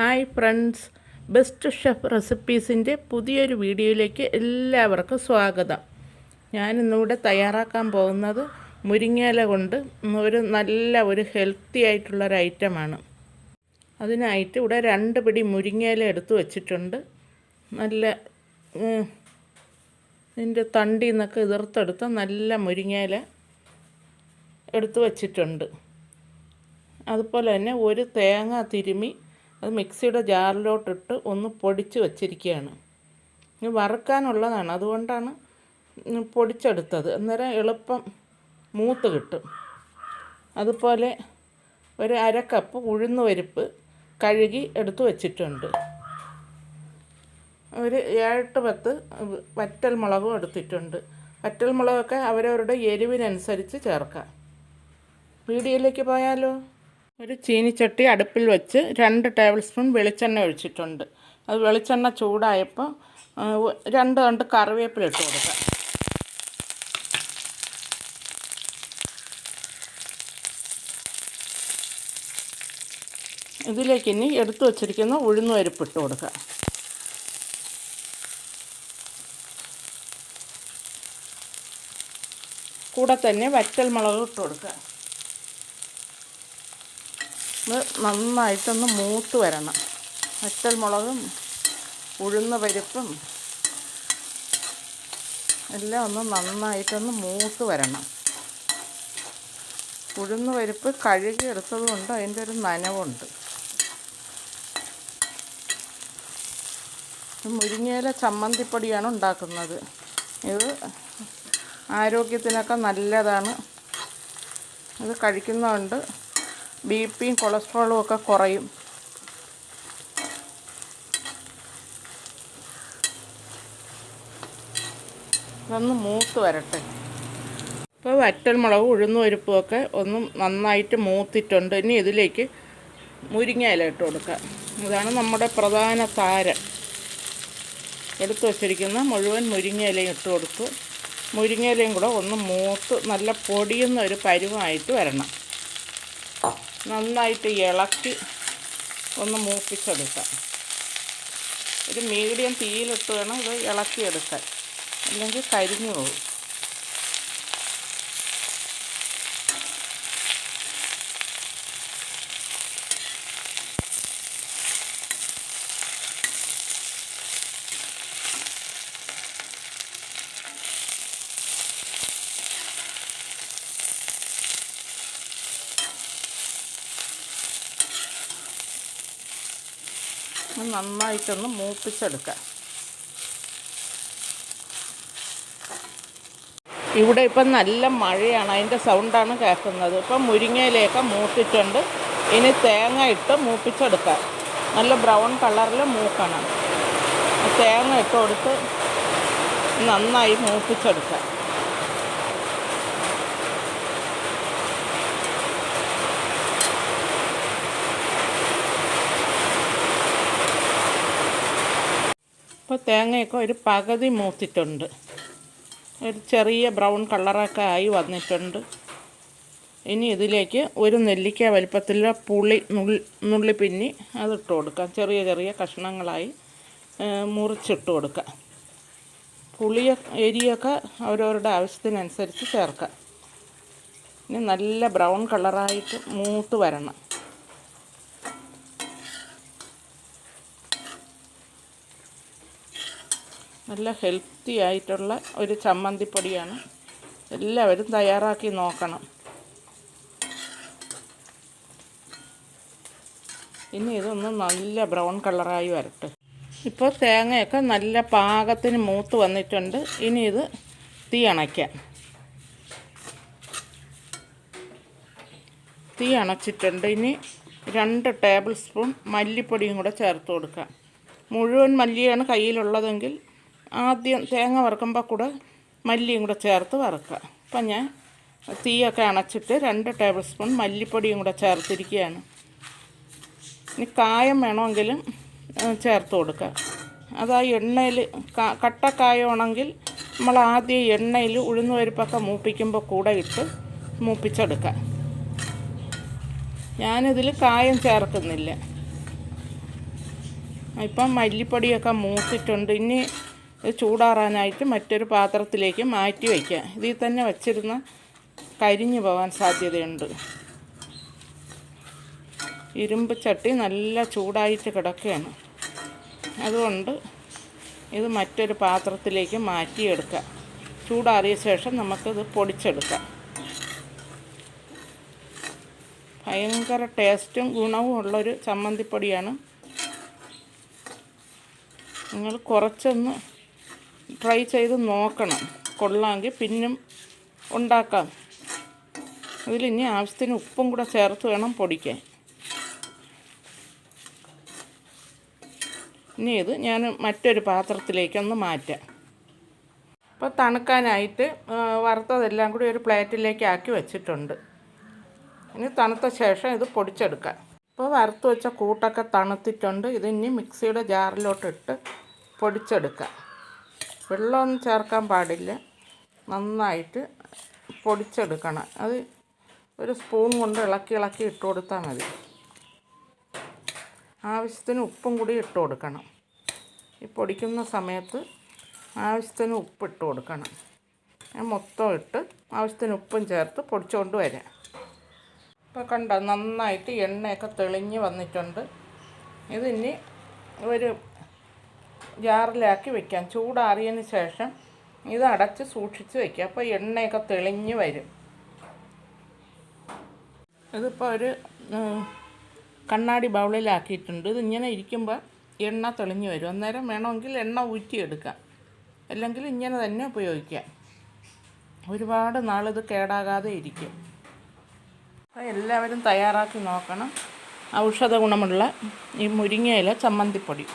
Hi friends. Best chef റെസിപ്പീസിന്റെ പുതിയൊരു വീഡിയോയിലേക്ക് എല്ലാവർക്കും സ്വാഗതം. ഞാനിന്നിവിടെ തയ്യാറാക്കാൻ പോകുന്നത് മുരിങ്ങയില കൊണ്ട് ഒരു നല്ല ഒരു ഹെൽത്തി ആയിട്ടുള്ളൊരു ഐറ്റമാണ്. അതിനായിട്ട് ഇവിടെ രണ്ട് പിടി മുരിങ്ങയില എടുത്തു വച്ചിട്ടുണ്ട്. നല്ല ഇതിന്റെ തണ്ടി നിന്നൊക്കെ എതിർത്തെടുത്ത നല്ല മുരിങ്ങയില എടുത്തു വച്ചിട്ടുണ്ട്. അതുപോലെ തന്നെ ഒരു തേങ്ങ തിരുമി അത് മിക്സിയുടെ ജാറിലോട്ടിട്ട് ഒന്ന് പൊടിച്ച് വച്ചിരിക്കുകയാണ്. വറുക്കാനുള്ളതാണ്. അതുകൊണ്ടാണ് പൊടിച്ചെടുത്തത്. അന്നേരം എളുപ്പം മൂത്ത് കിട്ടും. അതുപോലെ ഒരു അര കപ്പ് ഉഴുന്ന് പരിപ്പ് കഴുകി എടുത്തു വച്ചിട്ടുണ്ട്. ഒരു ഏഴെട്ട് പത്ത് വറ്റൽ മുളകും എടുത്തിട്ടുണ്ട്. വറ്റൽ മുളകൊക്കെ അവരവരുടെ എരിവിനനുസരിച്ച് ചേർക്കാം. വീഡിയോയിലേക്ക് പോയാലോ? ഒരു ചീനിച്ചട്ടി അടുപ്പിൽ വെച്ച് രണ്ട് ടേബിൾ സ്പൂൺ വെളിച്ചെണ്ണ ഒഴിച്ചിട്ടുണ്ട്. അത് വെളിച്ചെണ്ണ ചൂടായപ്പോൾ രണ്ട് രണ്ട് കറിവേപ്പില ഇട്ട് കൊടുക്കാം. ഇതിലേക്ക് ഇനി എടുത്തു വച്ചിരിക്കുന്ന ഉഴുന്ന് പരിപ്പ് ഇട്ട് കൊടുക്കുക കൂടെ തന്നെ വറ്റൽ മുളക് ഇട്ട് കൊടുക്കുക നന്നായിട്ടൊന്ന് മൂത്ത് വരണം. വറ്റൽ മുളകും ഉഴുന്ന പരിപ്പും എല്ലാം ഒന്ന് നന്നായിട്ടൊന്ന് മൂത്ത് വരണം. ഉഴുന്ന പരിപ്പ് കഴുകി എടുത്തതുകൊണ്ട് അതിന്റെ ഒരു നനവുണ്ട്. മുരിങ്ങയില ചമ്മന്തിപ്പൊടിയാണ് ഉണ്ടാക്കുന്നത്. ഇത് ആരോഗ്യത്തിനൊക്കെ നല്ലതാണ്. ഇത് കഴിക്കുന്നതുകൊണ്ട് ബി പിയും കൊളസ്ട്രോളും ഒക്കെ കുറയും. ഇതൊന്ന് മൂത്ത് വരട്ടെ. ഇപ്പോൾ വറ്റൽമുളക് ഉഴുന്നുപരിപ്പും ഒക്കെ ഒന്നും നന്നായിട്ട് മൂത്തിട്ടുണ്ട്. ഇനി ഇതിലേക്ക് മുരിങ്ങ ഇല ഇട്ട് കൊടുക്കാം. ഇതാണ് നമ്മുടെ പ്രധാന താരം എടുത്തു വച്ചിരിക്കുന്ന മുഴുവൻ മുരിങ്ങയിലയും ഇട്ട് കൊടുത്ത്. മുരിങ്ങയിലയും കൂടെ ഒന്ന് മൂത്ത് നല്ല പൊടിയുന്ന ഒരു പരുവമായിട്ട് വരണം. നന്നായിട്ട് ഇളക്കി ഒന്ന് മൂപ്പിച്ചെടുക്കാം. ഒരു മീഡിയം തീയിലിട്ട് വേണം ഇത് ഇളക്കിയെടുക്കാൻ. അല്ലെങ്കിൽ കരിഞ്ഞു പോകും. നന്നായിട്ടൊന്ന് മൂപ്പിച്ചെടുക്കാം. ഇവിടെ ഇപ്പം നല്ല മഴയാണ് അതിന്റെ സൗണ്ടാണ് കേൾക്കുന്നത്. ഇപ്പം മുരിങ്ങയിലേക്ക് മൂത്തിട്ടുണ്ട്. ഇനി തേങ്ങ ഇട്ട് മൂപ്പിച്ചെടുക്കാം. നല്ല ബ്രൗൺ കളറിൽ മൂക്കണം. തേങ്ങ ഇട്ട് കൊടുത്ത് നന്നായി മൂപ്പിച്ചെടുക്കാം. ഇപ്പോൾ തേങ്ങയൊക്കെ ഒരു പകുതി മൂത്തിട്ടുണ്ട്. ഒരു ചെറിയ ബ്രൗൺ കളറൊക്കെ ആയി വന്നിട്ടുണ്ട്. ഇനി ഇതിലേക്ക് ഒരു നെല്ലിക്ക വലിപ്പത്തിലുള്ള പുളി നുള്ളി പിന്നി അതിട്ട് കൊടുക്കാം. ചെറിയ ചെറിയ കഷ്ണങ്ങളായി മുറിച്ചിട്ട് കൊടുക്കാം. പുളിയ എരിയൊക്കെ അവരവരുടെ ആവശ്യത്തിനനുസരിച്ച് ചേർക്കാം. ഇനി നല്ല ബ്രൗൺ കളറായിട്ട് മൂത്ത് വരണം. നല്ല ഹെൽത്തി ആയിട്ടുള്ള ഒരു ചമ്മന്തിപ്പൊടിയാണ്. എല്ലാവരും തയ്യാറാക്കി നോക്കണം. ഇനി ഇതൊന്ന് നല്ല ബ്രൗൺ കളറായി വരട്ടെ. ഇപ്പോൾ തേങ്ങയൊക്കെ നല്ല പാകത്തിന് മൂത്ത് വന്നിട്ടുണ്ട്. ഇനി ഇത് തീ അണയ്ക്കാം. തീ അണച്ചിട്ടുണ്ട്. ഇനി രണ്ട് ടേബിൾ സ്പൂൺ മല്ലിപ്പൊടിയും കൂടെ ചേർത്ത് കൊടുക്കാം. മുഴുവൻ മല്ലിയാണ് കയ്യിലുള്ളതെങ്കിൽ ആദ്യം തേങ്ങ വറുക്കുമ്പോൾ കൂടെ മല്ലിയും കൂടെ ചേർത്ത് വറുക്കുക അപ്പം ഞാൻ തീയൊക്കെ അണച്ചിട്ട് രണ്ട് ടേബിൾ സ്പൂൺ മല്ലിപ്പൊടിയും കൂടെ ചേർത്തിരിക്കുകയാണ് ഇനി കായം വേണമെങ്കിലും ചേർത്ത് കൊടുക്കുക അത് ആ എണ്ണയിൽ കട്ടക്കായമാണെങ്കിൽ നമ്മൾ ആദ്യം എണ്ണയിൽ ഉഴുന്ന് പരിപ്പൊക്കെ മൂപ്പിക്കുമ്പോൾ കൂടെ ഇട്ട് മൂപ്പിച്ചെടുക്കാം. ഞാനിതിൽ കായം ചേർക്കുന്നില്ല. ഇപ്പം മല്ലിപ്പൊടിയൊക്കെ മൂത്തിട്ടുണ്ട്. ഇനി ചൂടാറാനായിട്ട് മറ്റൊരു പാത്രത്തിലേക്ക് മാറ്റി വയ്ക്കാം. ഇതിൽ തന്നെ വച്ചിരുന്ന് കരിഞ്ഞു പോകാൻ സാധ്യതയുണ്ട്. ഇരുമ്പ് ചട്ടി നല്ല ചൂടായിട്ട് കിടക്കുകയാണ്. അതുകൊണ്ട് ഇത് മറ്റൊരു പാത്രത്തിലേക്ക് മാറ്റിയെടുക്കാം. ചൂടാറിയ ശേഷം നമുക്കിത് പൊടിച്ചെടുക്കാം. ഭയങ്കര ടേസ്റ്റും ഗുണവും ഉള്ളൊരു ചമ്മന്തിപ്പൊടിയാണ്. നിങ്ങൾ കുറച്ചൊന്ന് ട്രൈ ചെയ്ത് നോക്കണം. കൊള്ളാമെങ്കിൽ പിന്നും ഉണ്ടാക്കാം. അതിലിനി ആവശ്യത്തിന് ഉപ്പും കൂടെ ചേർത്ത് വേണം പൊടിക്കാൻ. ഇനി ഇത് ഞാൻ മറ്റൊരു പാത്രത്തിലേക്കൊന്ന് മാറ്റാം. ഇപ്പോൾ തണുക്കാനായിട്ട് വറുത്തതെല്ലാം കൂടി ഒരു പ്ലേറ്റിലേക്ക് ആക്കി വെച്ചിട്ടുണ്ട്. ഇനി തണുത്ത ശേഷം ഇത് പൊടിച്ചെടുക്കാം. അപ്പോൾ വറുത്ത് വെച്ച കൂട്ടൊക്കെ തണുത്തിട്ടുണ്ട്. ഇതിനി മിക്സിയുടെ ജാറിലോട്ടിട്ട് പൊടിച്ചെടുക്കാം. വെള്ളമൊന്നും ചേർക്കാൻ പാടില്ല. നന്നായിട്ട് പൊടിച്ചെടുക്കണം. അത് ഒരു സ്പൂൺ കൊണ്ട് ഇളക്കി ഇളക്കി ഇട്ട് കൊടുത്താൽ മതി. ആവശ്യത്തിന് ഉപ്പും കൂടി ഇട്ട് കൊടുക്കണം. ഈ പൊടിക്കുന്ന സമയത്ത് ആവശ്യത്തിന് ഉപ്പ് ഇട്ട് കൊടുക്കണം. ഞാൻ മൊത്തം ഇട്ട് ആവശ്യത്തിന് ഉപ്പും ചേർത്ത് പൊടിച്ചുകൊണ്ട് വരാം. ഇപ്പോൾ കണ്ടോ നന്നായിട്ട് എണ്ണയൊക്കെ തെളിഞ്ഞ് വന്നിട്ടുണ്ട്. ഇതിനി ഒരു ജാറിലാക്കി വെക്കാം. ചൂടാറിയതിന് ശേഷം ഇത് അടച്ച് സൂക്ഷിച്ച് വെക്കാം അപ്പോൾ എണ്ണയൊക്കെ തെളിഞ്ഞ് വരും. ഇതിപ്പോൾ ഒരു കണ്ണാടി ബൗളിലാക്കിയിട്ടുണ്ട്. ഇതിങ്ങനെ ഇരിക്കുമ്പോൾ എണ്ണ തെളിഞ്ഞ് വരും. അന്നേരം വേണമെങ്കിൽ എണ്ണ ഊറ്റിയെടുക്കാം. അല്ലെങ്കിൽ ഇങ്ങനെ തന്നെ ഉപയോഗിക്കാം. ഒരുപാട് നാളിത് കേടാകാതെ ഇരിക്കും. അപ്പോൾ എല്ലാവരും തയ്യാറാക്കി നോക്കണം. ഔഷധ ഗുണമുള്ള ഈ മുരിങ്ങയില ചമ്മന്തിപ്പൊടി.